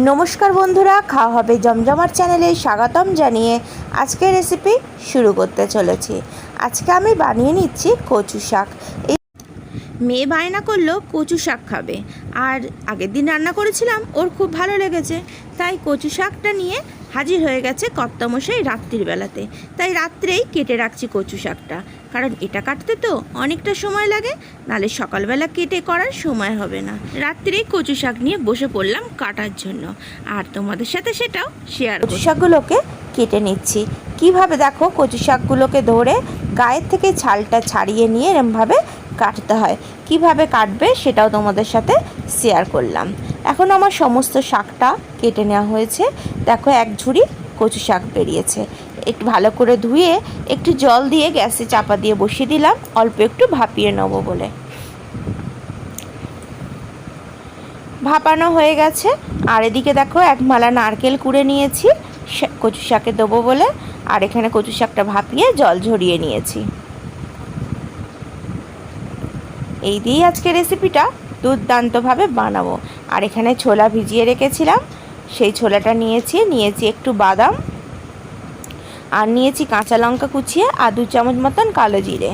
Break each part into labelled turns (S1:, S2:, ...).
S1: নমস্কার বন্ধুরা, খাওয়া হবে জমজমার চ্যানেলে স্বাগতম জানিয়ে আজকের রেসিপি শুরু করতে চলেছি। আজকে আমি বানিয়ে নিচ্ছি কচু শাক। মেয়ে বায়না করল, কচু শাক খাবে। আর আগের দিন রান্না করেছিলাম, ওর খুব ভালো লেগেছে। তাই কচু শাকটা নিয়ে হাজির হয়ে গেছে কর্তামশাই রাত্রির বেলাতে। তাই রাত্রেই কেটে রাখছি কচু শাকটা। কারণ এটা কাটতে তো অনেকটা সময় লাগে, নালে সকালবেলা কেটে করার সময় হবে না। রাত্রেই কচু শাক নিয়ে বসে পড়লাম কাটার জন্য। আর তোমাদের সাথে সেটাও শেয়ার কচু শাকগুলোকে কেটে নিচ্ছি। কীভাবে দেখো কচু শাকগুলোকে ধরে গায়ের থেকে ছালটা ছাড়িয়ে নিয়ে এরমভাবে কাটতে হয়। কীভাবে কাটবে সেটাও তোমাদের সাথে শেয়ার করলাম। এখন আমার সমস্ত শাকটা কেটে নেওয়া হয়েছে। দেখো এক ঝুড়ি কচু শাক বেরিয়েছে। একটু ভালো করে ধুয়ে একটু জল দিয়ে গ্যাসে চাপা দিয়ে বসিয়ে দিলাম। অল্প একটু ভাপিয়ে নেব বলে। ভাপানো হয়ে গেছে। আর এদিকে দেখো এক মালা নারকেল কুড়ে নিয়েছি। কচু শাকে দেবো বলে। আর এখানে কচু শাকটা ভাপিয়ে জল ঝরিয়ে নিয়েছি। এই দিয়েই আজকে রেসিপিটা দুর্দান্তভাবে বানাবো। আর এখানে ছোলা ভিজিয়ে রেখেছিলাম। সেই ছোলাটা নিয়েছি নিয়েছি একটু বাদাম আর নিয়েছি কাঁচা লঙ্কা কুচিয়ে আর দু চামচ মতন কালো জিরে।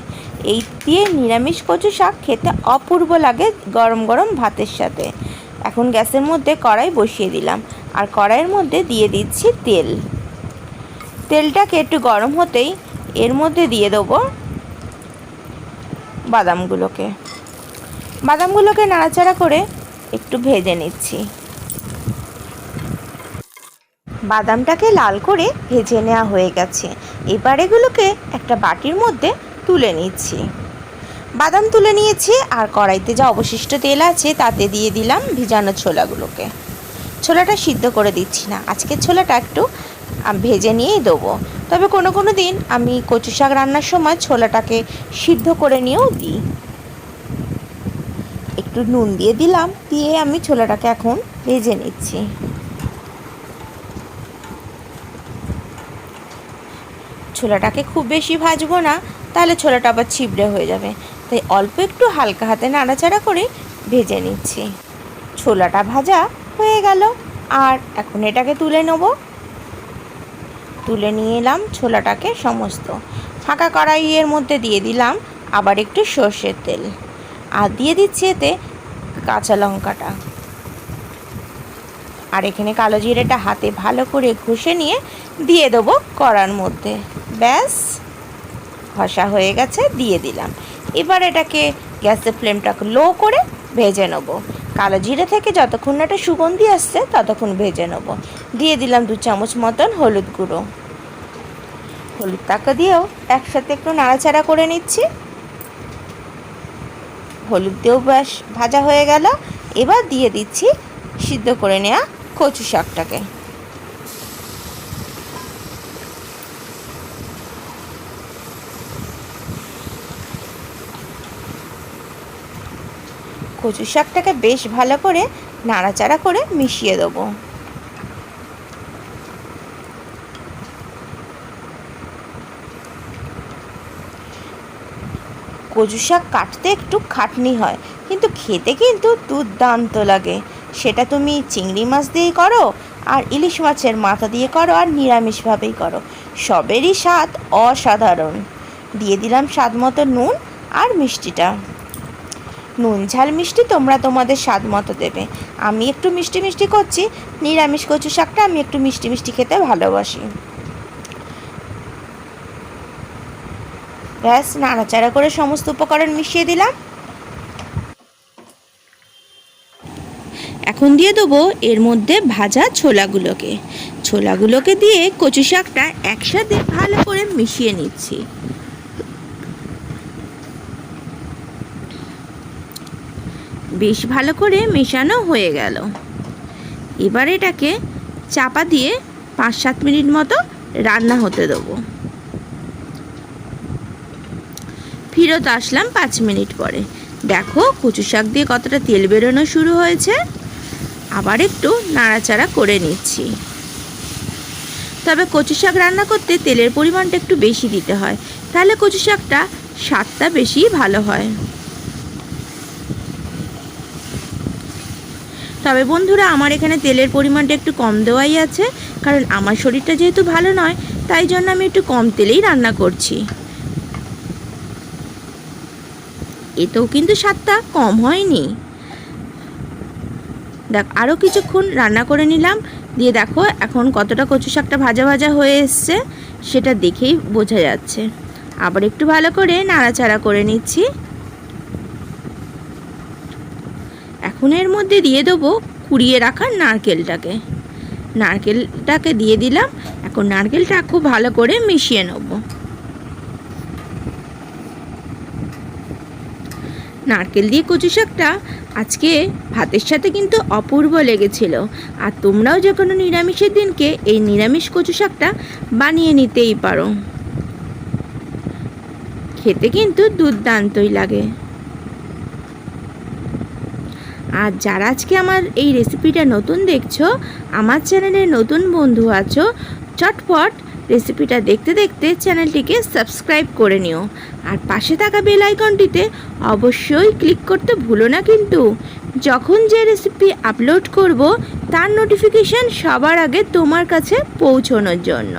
S1: এই দিয়ে নিরামিষ কচু শাক খেতে অপূর্ব লাগে গরম গরম ভাতের সাথে। এখন গ্যাসের মধ্যে কড়াই বসিয়ে দিলাম আর কড়াইয়ের মধ্যে দিয়ে দিচ্ছি তেল। তেলটাকে একটু গরম হতেই এর মধ্যে দিয়ে দেবো বাদামগুলোকে। বাদামগুলোকে নাড়াচাড়া করে একটু ভেজে নিচ্ছি। বাদামটাকে লাল করে ভেজে নেওয়া হয়ে গেছে। এবার এগুলোকে একটা বাটির মধ্যে তুলে নিচ্ছি। বাদাম তুলে নিয়েছি, আর কড়াইতে যা অবশিষ্ট তেল আছে তাতে দিয়ে দিলাম ভিজানো ছোলাগুলোকে। ছোলাটা সিদ্ধ করে দিচ্ছি না। আজকে ছোলাটা একটু ভেজে নিয়েই দেবো। তবে কোনো কোনো দিন আমি কচু শাক রান্নার সময় ছোলাটাকে সিদ্ধ করে নিয়েও দিই। একটু নুন দিয়ে দিলাম, দিয়ে আমি ছোলাটাকে এখন ভেজে নিচ্ছি। ছোলাটাকে খুব বেশি ভাজবো না, তাহলে ছোলাটা আবার ছিবড়ে হয়ে যাবে। তাই অল্প একটু হালকা হাতে নাড়াচাড়া করে ভেজে নিচ্ছি। ছোলাটা ভাজা হয়ে গেল, আর এখন এটাকে তুলে নেব। তুলে নিয়ে এলাম ছোলাটাকে সমস্ত। ফাঁকা কড়াইয়ের মধ্যে দিয়ে দিলাম আবার একটু সর্ষের তেল। আর দিয়ে দিচ্ছি এতে কাঁচা লঙ্কাটা। আর এখানে কালো জিরেটা হাতে ভালো করে ঘষে নিয়ে দিয়ে দেবো কড়ার মধ্যে। ব্যাস, ঘষা হয়ে গেছে, দিয়ে দিলাম। এবার এটাকে গ্যাসের ফ্লেমটাকে লো করে ভেজে নেব। কালো জিরে থেকে যতক্ষণ না একটা সুগন্ধি আসছে, ততক্ষণ ভেজে নেব। দিয়ে দিলাম দু চামচ মতন হলুদ গুঁড়ো। হলুদ টাকা দিয়েও একসাথে একটু নাড়াচাড়া করে নিচ্ছি। হলুদ দিয়েও ব্যাস ভাজা হয়ে গেল। এবার দিয়ে দিচ্ছি সিদ্ধ করে নেওয়া কচু শাকটাকে। কচু শাকটাকে বেশ ভালো করে নাড়াচাড়া করে মিশিয়ে দেবো। কচু শাক কাটতে একটু খাটনি হয়, কিন্তু খেতে কিন্তু দুর্দান্ত লাগে। সেটা তুমি চিংড়ি মাছ দিয়েই করো, আর ইলিশ মাছের মাথা দিয়ে করো, আর নিরামিষভাবেই করো। সবেরই স্বাদ অসাধারণ। দিয়ে দিলাম স্বাদ মতো নুন আর মিষ্টিটা। নুন ঝাল মিষ্টি তোমরা তোমাদের স্বাদ মতো দেবে। আমি একটু মিষ্টি মিষ্টি করছি, নিরামিষ কচু শাকটা আমি একটু মিষ্টি মিষ্টি খেতে ভালোবাসি। ব্যাস, নাড়াচাড়া করে সমস্ত উপকরণ মিশিয়ে দিলাম। এখন দিয়ে দেবো এর মধ্যে ভাজা ছোলাগুলোকে। ছোলাগুলোকে দিয়ে কচু শাকটা একসাথে ভালো করে মিশিয়ে নিচ্ছি। বেশ ভালো করে মেশানো হয়ে গেল। এবার এটাকে চাপা দিয়ে পাঁচ সাত মিনিট মতো রান্না হতে দেবো। ফিরত আসলাম পাঁচ মিনিট পরে। দেখো, কচু শাক দিয়ে কতটা তেল বেরোনো শুরু হয়েছে। আবার একটু নাড়াচাড়া করে নিচ্ছি। তবে কচু শাক রান্না করতে তেলের পরিমাণটা একটু বেশি দিতে হয়। তাহলে কচু শাকটা স্বাদটা বেশি ভালো হয়। তবে বন্ধুরা, আমার এখানে তেলের পরিমাণটা একটু কম দেওয়াই আছে। কারণ আমার শরীরটা যেহেতু ভালো নয়, তাই জন্য আমি একটু কম তেলেই রান্না করছি। এতেও কিন্তু স্বাদটা কম হয়নি। দেখ আরও কিছুক্ষণ রান্না করে নিলাম। দিয়ে দেখো, এখন কতটা কচু শাকটা ভাজা ভাজা হয়ে এসছে, সেটা দেখেই বোঝা যাচ্ছে। আবার একটু ভালো করে নাড়াচাড়া করে নিচ্ছি। এখন এর মধ্যে দিয়ে দেবো কুড়িয়ে রাখা নারকেলটাকে। নারকেলটাকে দিয়ে দিলাম। এখন নারকেলটা খুব ভালো করে মিশিয়ে নেব। নারকেল দিয়ে কচু শাকটা আজকে ভাতের সাথে কিন্তু অপূর্ব লেগেছিল। আর তোমরাও যে কোনো নিরামিষের দিনকে এই নিরামিষ কচু শাকটা বানিয়ে নিতেই পারো। খেতে কিন্তু দুর্দান্তই লাগে। আর যারা আজকে আমার এই রেসিপিটা নতুন দেখছ, আমার চ্যানেলে নতুন বন্ধু আছো, চটপট রেসিপিটা দেখতে দেখতে চ্যানেলটিকে সাবস্ক্রাইব করে নিও। আর পাশে থাকা বেল আইকনটিতে অবশ্যই ক্লিক করতে ভুলো না কিন্তু। যখন যে রেসিপি আপলোড করব, তার নোটিফিকেশান সবার আগে তোমার কাছে পৌঁছানোর জন্য।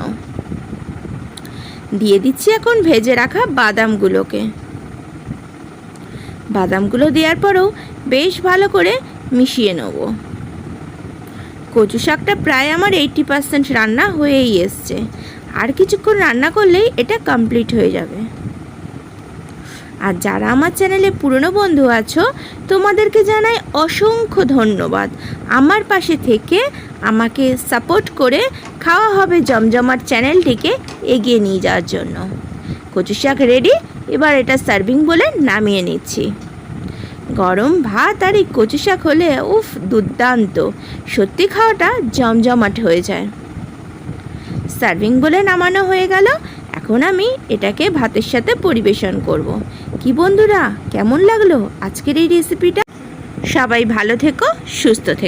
S1: দিয়ে দিচ্ছি এখন ভেজে রাখা বাদামগুলোকে। বাদামগুলো দেওয়ার পরেও বেশ ভালো করে মিশিয়ে নেব। কচু শাকটা প্রায় আমার এইটি পার্সেন্ট রান্না হয়েই এসছে। আর কিছুক্ষণ রান্না করলেই এটা কমপ্লিট হয়ে যাবে। আর যারা আমার চ্যানেলে পুরনো বন্ধু আছো, তোমাদেরকে জানাই অসংখ্য ধন্যবাদ। আমার পাশে থেকে আমাকে সাপোর্ট করে খাওয়া হবে জমজমাট চ্যানেলটিকে এগিয়ে নিয়ে যাওয়ার জন্য। কচু শাক রেডি এবার এটা সার্ভিং বলে নামিয়ে নিচ্ছি। গরম ভাত আর এই কচু শাক হলে উফ, দুর্দান্ত। সত্যি খাওয়াটা জমজমাট হয়ে যায়। সার্ভিং বলে নামানো হয়ে গেল। এখন আমি এটাকে ভাতের সাথে পরিবেশন করব। কি বন্ধুরা, কেমন লাগল আজকের এই রেসিপিটা সবাই ভালো থেকো, সুস্থ থেকো।